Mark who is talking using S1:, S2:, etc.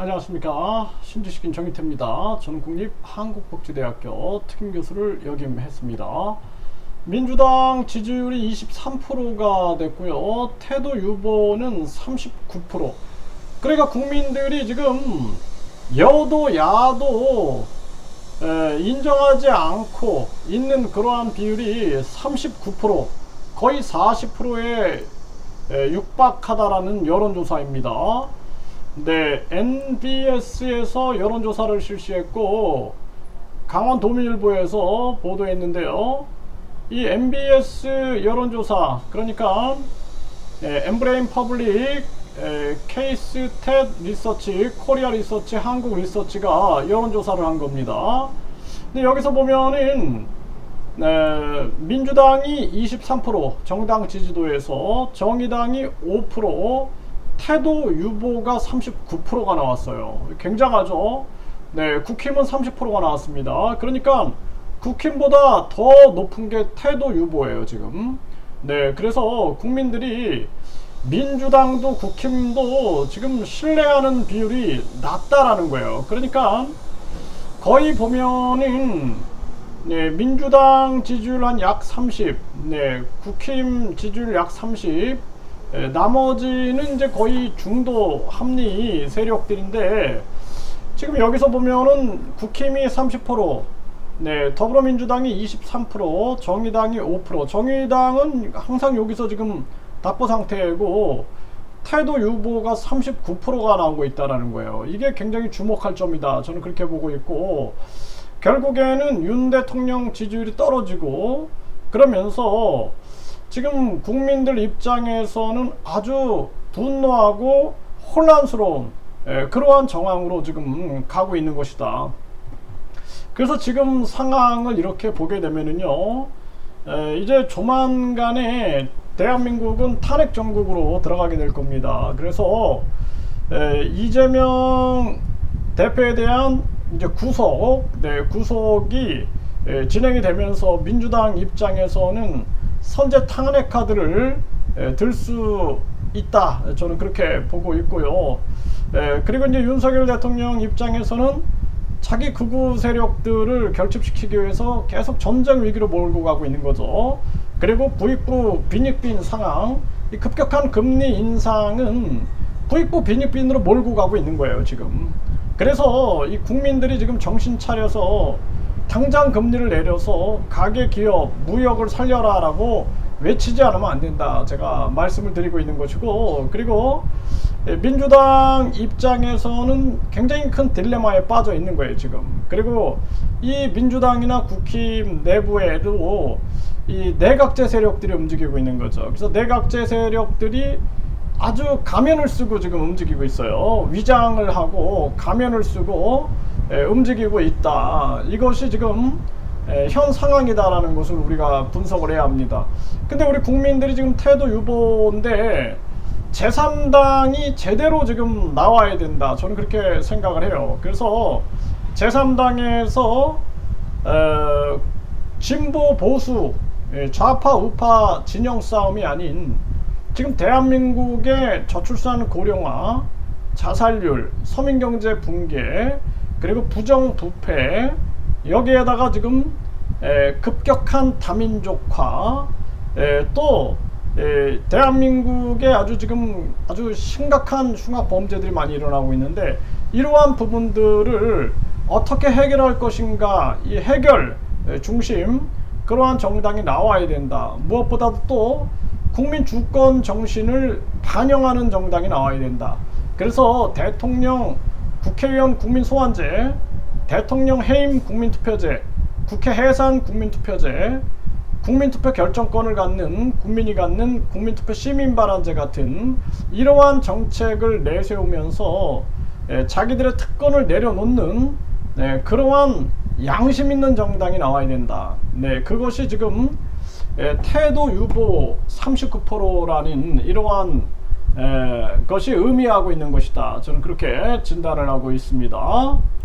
S1: 안녕하십니까 신지식인 정희태입니다. 저는 국립한국복지대학교 특임교수를 역임했습니다. 민주당 지지율이 23%가 됐고요. 태도 유보는 39%. 그러니까 국민들이 지금 여도 야도 에, 인정하지 않고 있는 그러한 비율이 39% 거의 40%에 육박하다라는 여론조사입니다. 네, NBS에서 여론조사를 실시했고 강원도민일보에서 보도했는데요. 이 MBS 여론조사 그러니까 예, 엠브레인 퍼블릭 에, 케이스 텟 리서치 코리아 리서치 한국 리서치가 여론조사를 한 겁니다. 근데 여기서 보면은 네, 민주당이 23% 정당 지지도에서 정의당이 5% 태도 유보가 39%가 나왔어요. 굉장하죠. 네, 국힘은 30%가 나왔습니다. 그러니까 국힘보다 더 높은 게 태도 유보예요, 지금. 네, 그래서 국민들이 민주당도 국힘도 지금 신뢰하는 비율이 낮다라는 거예요. 그러니까 거의 보면은 네, 민주당 지지율 한 약 30, 네, 국힘 지지율 약 30, 예, 나머지는 이제 거의 중도 합리 세력들인데 지금 여기서 보면은 국힘이 30%, 네, 더불어민주당이 23%, 정의당이 5%, 정의당은 항상 여기서 지금 답보 상태고 태도 유보가 39%가 나오고 있다라는 거예요. 이게 굉장히 주목할 점이다. 저는 그렇게 보고 있고 결국에는 윤 대통령 지지율이 떨어지고 그러면서 지금 국민들 입장에서는 아주 분노하고 혼란스러운 예, 그러한 정황으로 지금 가고 있는 것이다. 그래서 지금 상황을 이렇게 보게 되면은요, 에, 이제 조만간에 대한민국은 탄핵 정국으로 들어가게 될 겁니다. 그래서 에, 이재명 대표에 대한 이제 구속, 네, 구속이 에, 진행이 되면서 민주당 입장에서는 선제 탄핵 카드를 들 수 있다. 저는 그렇게 보고 있고요. 에, 그리고 이제 윤석열 대통령 입장에서는 자기 극우 세력들을 결집시키기 위해서 계속 전쟁 위기로 몰고 가고 있는 거죠. 그리고 부익부 빈익빈 상황, 이 급격한 금리 인상은 부익부 빈익빈으로 몰고 가고 있는 거예요, 지금. 그래서 이 국민들이 지금 정신 차려서 당장 금리를 내려서 가계 기업 무역을 살려라라고 외치지 않으면 안 된다. 제가 말씀을 드리고 있는 것이고 그리고 민주당 입장에서는 굉장히 큰 딜레마에 빠져 있는 거예요 지금. 그리고 이 민주당이나 국힘 내부에도 이 내각제 세력들이 움직이고 있는 거죠. 그래서 내각제 세력들이 아주 가면을 쓰고 지금 움직이고 있어요. 위장을 하고 가면을 쓰고 에, 움직이고 있다. 이것이 지금 에, 현 상황이다라는 것을 우리가 분석을 해야 합니다. 근데 우리 국민들이 지금 태도 유보인데 제3당이 제대로 지금 나와야 된다. 저는 그렇게 생각을 해요. 그래서 제3당에서 에, 진보 보수 예, 좌파 우파 진영 싸움이 아닌 지금 대한민국의 저출산 고령화, 자살률, 서민경제 붕괴, 그리고 부정부패 여기에다가 지금 에, 급격한 다민족화 에, 또 에, 대한민국에 아주 지금 아주 심각한 흉악 범죄들이 많이 일어나고 있는데 이러한 부분들을 어떻게 해결할 것인가 이 해결 중심 그러한 정당이 나와야 된다. 무엇보다도 또 국민 주권 정신을 반영하는 정당이 나와야 된다. 그래서 대통령, 국회의원 국민소환제, 대통령 해임 국민투표제, 국회 해산 국민투표제, 국민투표 결정권을 갖는 국민이 갖는 국민투표 시민발언제 같은 이러한 정책을 내세우면서 에, 자기들의 특권을 내려놓는 네, 그러한 양심 있는 정당이 나와야 된다. 네, 그것이 지금 에, 태도 유보 39%라는 이러한 에, 것이 의미하고 있는 것이다. 저는 그렇게 진단을 하고 있습니다.